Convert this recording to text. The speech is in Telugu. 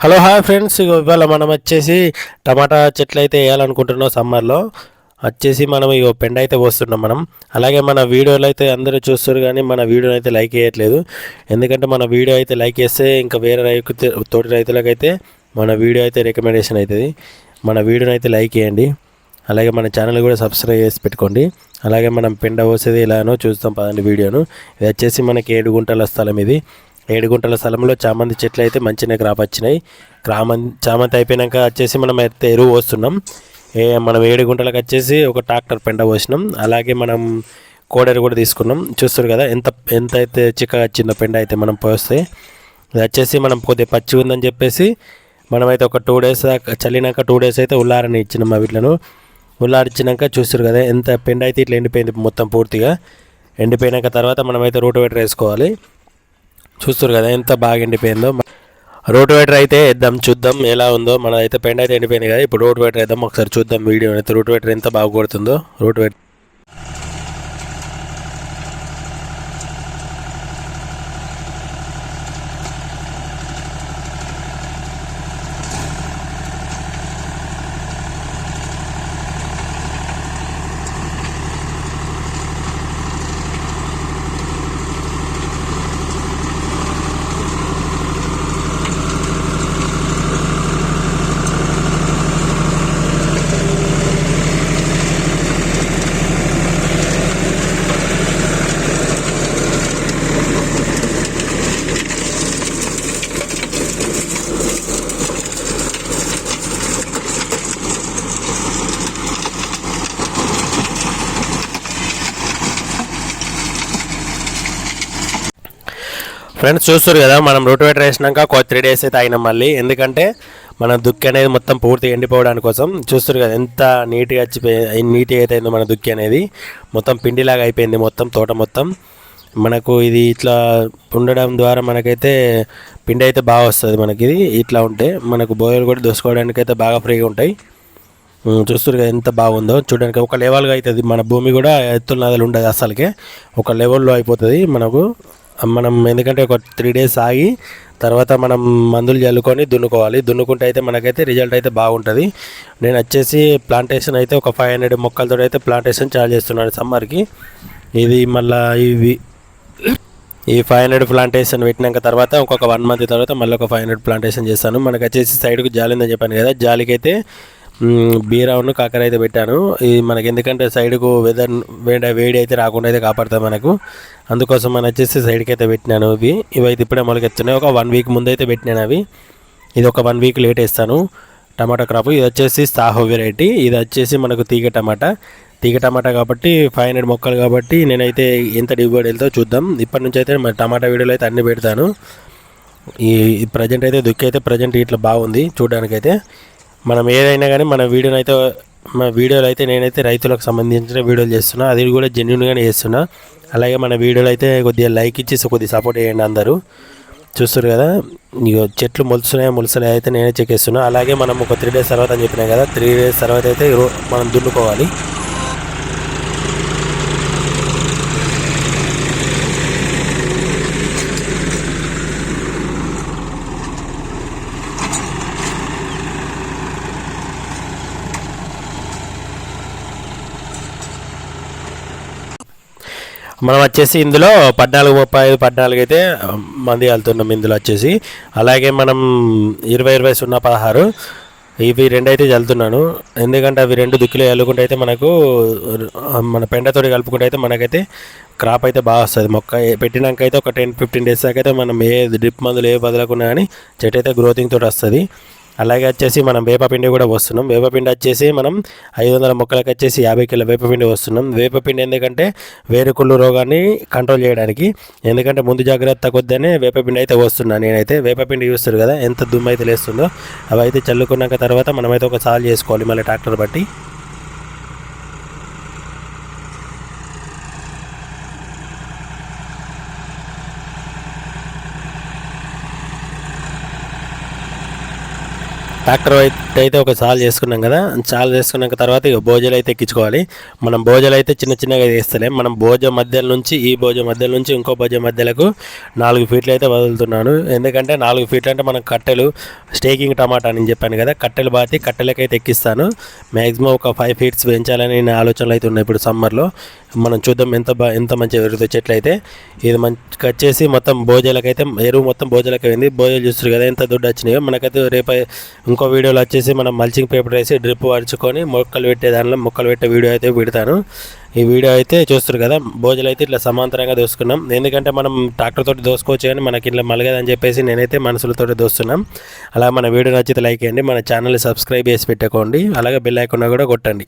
Hello hi friends. ఇవాళ మనం వచ్చేసి టమాటా చెట్లు అయితే వేయాలనుకుంటున్నాం సమ్మర్లో. వచ్చేసి మనం ఇగో పెండ అయితే పోస్తున్నాం మనం. అలాగే మన వీడియోలు అయితే అందరూ చూస్తారు కానీ మన వీడియోని అయితే లైక్ చేయట్లేదు ఎందుకంటే మన వీడియో అయితే లైక్ చేస్తే ఇంకా వేరే రైతు తోటి రైతులకైతే మన వీడియో అయితే రికమెండేషన్ అవుతుంది. మన వీడియోని అయితే లైక్ చేయండి. అలాగే మన ఛానల్ కూడా సబ్స్క్రైబ్ చేసి పెట్టుకోండి. అలాగే మనం పెండ పోసేది ఎలానో చూస్తాం పదండి వీడియోను. ఇది వచ్చేసి మనకి ఏడు గుంటల స్థలం ఇది. ఏడు గుంటల స్థలంలో చామంతి చెట్లు అయితే మంచిగా క్రాప్ వచ్చినాయి. క్రామం చామంతి అయిపోయినాక వచ్చేసి మనం అయితే ఎరువు పోస్తున్నాం. ఏ మనం ఏడు గుంటలకు వచ్చేసి ఒక ట్రాక్టర్ పెండ పోసినాం. అలాగే మనం కోడెరు కూడా తీసుకున్నాం. చూస్తారు కదా ఎంత ఎంత అయితే చిక్కగా వచ్చిందో పెండ అయితే మనం పోస్తే. ఇది వచ్చేసి మనం కొద్దిగా పచ్చి ఉందని చెప్పేసి మనమైతే ఒక టూ డేస్ దాకా చల్లినాక టూ డేస్ అయితే ఉల్లారని ఇచ్చినాం మా వీటిలను. ఉల్లారిచ్చినాక చూస్తారు కదా ఎంత పెండ అయితే ఇట్లా ఎండిపోయింది మొత్తం పూర్తిగా. ఎండిపోయినాక తర్వాత మనమైతే రోటు వెటర్ వేసుకోవాలి. చూస్తారు కదా ఎంత బాగా ఎండిపోయిందో. రోడ్ వెటర్ అయితే వేద్దాం చూద్దాం ఎలా ఉందో. మన అయితే అయితే ఎండిపోయింది కదా ఇప్పుడు రోడ్ వెటర్ వేద్దాం ఒకసారి చూద్దాం వీడియో అయితే రోటు వెటర్ ఎంత బాగా కొడుతుందో రోటు ఫ్రెండ్స్ చూస్తారు కదా మనం రోటివేటర్ వేసినాక ఒక త్రీ డేస్ అయితే అయినాం మళ్ళీ. ఎందుకంటే మన దుక్కి అనేది మొత్తం పూర్తిగా ఎండిపోవడానికి కోసం చూస్తారు కదా ఎంత నీట్గా వచ్చిపోయి నీట్గా అయితే అయిందో మన దుక్కి అనేది. మొత్తం పిండిలాగా అయిపోయింది మొత్తం తోట మొత్తం. మనకు ఇది ఇట్లా ఉండడం ద్వారా మనకైతే పిండి అయితే బాగా వస్తుంది మనకి ఇది. ఇట్లా ఉంటే మనకు బోయలు కూడా దోసుకోవడానికి అయితే బాగా ఫ్రీగా ఉంటాయి. చూస్తారు కదా ఎంత బాగుందో. చూడడానికి ఒక లెవెల్గా అవుతుంది మన భూమి కూడా ఎత్తుల నదులు ఉండదు అసలుకే. ఒక లెవెల్లో అయిపోతుంది మనకు. మనం ఎందుకంటే ఒక త్రీ డేస్ ఆగి తర్వాత మనం మందులు చల్లుకొని దున్నుకోవాలి. దున్నుకుంటే అయితే మనకైతే రిజల్ట్ అయితే బాగుంటుంది. నేను వచ్చేసి ప్లాంటేషన్ అయితే ఒక ఫైవ్ హండ్రెడ్ మొక్కలతో అయితే ప్లాంటేషన్ చార్జ్ చేస్తున్నాను సమ్మర్కి. ఇది మళ్ళీ ఇవి ఈ ఫైవ్ హండ్రెడ్ ప్లాంటేషన్ పెట్టినాక తర్వాత ఒక్కొక్క వన్ మంత్ తర్వాత మళ్ళీ ఒక ఫైవ్ హండ్రెడ్ ప్లాంటేషన్ చేస్తాను. మనకు వచ్చేసి సైడ్కు జాలి ఉందని చెప్పాను కదా జాలికైతే బీరావును కాకర అయితే పెట్టాను. ఇది మనకి ఎందుకంటే సైడ్కు వెదర్ వేడి వేడి అయితే రాకుండా అయితే కాపాడుతుంది మనకు. అందుకోసం మనం వచ్చేసి సైడ్కి అయితే పెట్టినాను ఇవి. ఇవైతే ఇప్పుడే మొలకెత్తున్నాయి. ఒక వన్ వీక్ ముందు అయితే పెట్టినాను అవి. ఇది ఒక వన్ వీక్ లేట్ వేస్తాను. Tomato crop. ఇది వచ్చేసి సాహో వెరైటీ ఇది వచ్చేసి మనకు తీగ టమాటా. తీగ టమాటా కాబట్టి ఫైవ్ హండ్రెడ్ మొక్కలు కాబట్టి నేనైతే ఎంత దిగుబడి వెళ్తో చూద్దాం. ఇప్పటి నుంచి అయితే మన టమాటా వీడియోలు అయితే అన్ని పెడతాను. ఈ ప్రజెంట్ అయితే దుక్కి అయితే ప్రజెంట్ ఇట్లా బాగుంది చూడడానికైతే. మనం ఏదైనా కానీ మన వీడియోని అయితే మన వీడియోలు అయితే నేనైతే రైతులకు సంబంధించిన వీడియోలు చేస్తున్నా. అది కూడా జెన్యున్గానే చేస్తున్నా. అలాగే మన వీడియోలు అయితే కొద్దిగా లైక్ ఇచ్చేసి కొద్దిగా సపోర్ట్ చేయండి అందరూ. చూస్తారు కదా? ఇగో చెట్లు మొలుస్తున్నాయో మొలుస్తున్నాయో అయితే నేనే చెక్ చేస్తున్నా. అలాగే మనం ఒక త్రీ డేస్ తర్వాత అని చెప్పినా కదా త్రీ డేస్ తర్వాత అయితే మనం దున్నుకోవాలి. మనం వచ్చేసి ఇందులో పద్నాలుగు ముప్పై ఐదు పద్నాలుగు అయితే మంది వెళ్తున్నాం ఇందులో వచ్చేసి. అలాగే మనం ఇరవై ఇరవై సున్నా పదహారు ఇవి రెండు అయితే చల్లుతున్నాను ఎందుకంటే అవి రెండు దుక్కిలో చల్లుకుంటే అయితే మనకు మన పెండతోటి కలుపుకుంటే అయితే మనకైతే క్రాప్ అయితే బాగా వస్తుంది. మొక్క పెట్టినాక అయితే ఒక టెన్ ఫిఫ్టీన్ డేస్ దాకా అయితే మనం ఏ డ్రిప్ మందులు ఏ బదలకున్నా కానీ చెట్టు అయితే గ్రోతింగ్ తోటి వస్తుంది. అలాగే వచ్చేసి మనం వేపపిండి కూడా వస్తున్నాం వేపపిండి వచ్చేసి మనం ఐదు వందల మొక్కలకు వచ్చేసి యాభై కిలో వేపపిండి వస్తున్నాం వేపపిండి ఎందుకంటే వేరుకుళ్ళు రోగాన్ని కంట్రోల్ చేయడానికి. ఎందుకంటే ముందు జాగ్రత్త కొద్దనే వేపపిండి అయితే వస్తున్నాను నేనైతే. వేపపిండి చూస్తారు కదా ఎంత దుమ్ము అయితే లేస్తుందో. అవి అయితే చల్లుకున్నాక తర్వాత మనమైతే ఒక సాల్ చేసుకోవాలి మళ్ళీ ట్రాక్టర్ బట్టి. ట్రాక్టర్ అయితే చుట్టూ అయితే ఒక చాలు చేసుకున్నాం కదా చాలు చేసుకున్నాక తర్వాత ఇక భోజలు అయితే ఎక్కించుకోవాలి. మనం భోజలు అయితే చిన్న చిన్నగా వేస్తలేం మనం భోజ మధ్యలో నుంచి ఈ భోజ మధ్యలో నుంచి ఇంకో భోజ మధ్యలకు నాలుగు ఫీట్లు అయితే వదులుతున్నాను. ఎందుకంటే నాలుగు ఫీట్లు అంటే మనం కట్టెలు స్టేకింగ్ టమాటా అని చెప్పాను కదా కట్టెలు బాతి కట్టెలకైతే ఎక్కిస్తాను. మ్యాక్సిమం ఒక ఫైవ్ ఫీట్స్ పెంచాలని నా ఆలోచనలు అయితే ఉన్నాయి ఇప్పుడు సమ్మర్లో. మనం చూద్దాం ఎంత బా ఎంత మంచిగా పెరుగుతాయి చెట్లు అయితే. ఇది మంచి కట్ చేసి మొత్తం భోజనాలకైతే ఎరువు మొత్తం భోజలకి అయింది భోజలు చూస్తారు కదా ఎంత దుడ్డు వచ్చినాయో. మనకైతే రేపు ఇంకో వీడియోలో వచ్చేసి మనం మల్చింగ్ పేపర్ వేసి డ్రిప్ వాడుచుకొని మొక్కలు పెట్టే దానిలో మొక్కలు పెట్టే వీడియో అయితే పెడతాను. ఈ వీడియో అయితే చూస్తారు కదా భోజలు అయితే ఇట్లా సమాంతరంగా దోసుకున్నాం. ఎందుకంటే మనం ట్రాక్టర్ తోటి దోసుకోవచ్చు కానీ మనకి ఇట్లా మలగదని చెప్పేసి నేనైతే మనసులతో దోస్తున్నాం. అలా మన వీడియో నచ్చితే లైక్ చేయండి మన ఛానల్ సబ్స్క్రైబ్ చేసి పెట్టుకోండి. అలాగే బెల్ ఐకాన్ కూడా కొట్టండి.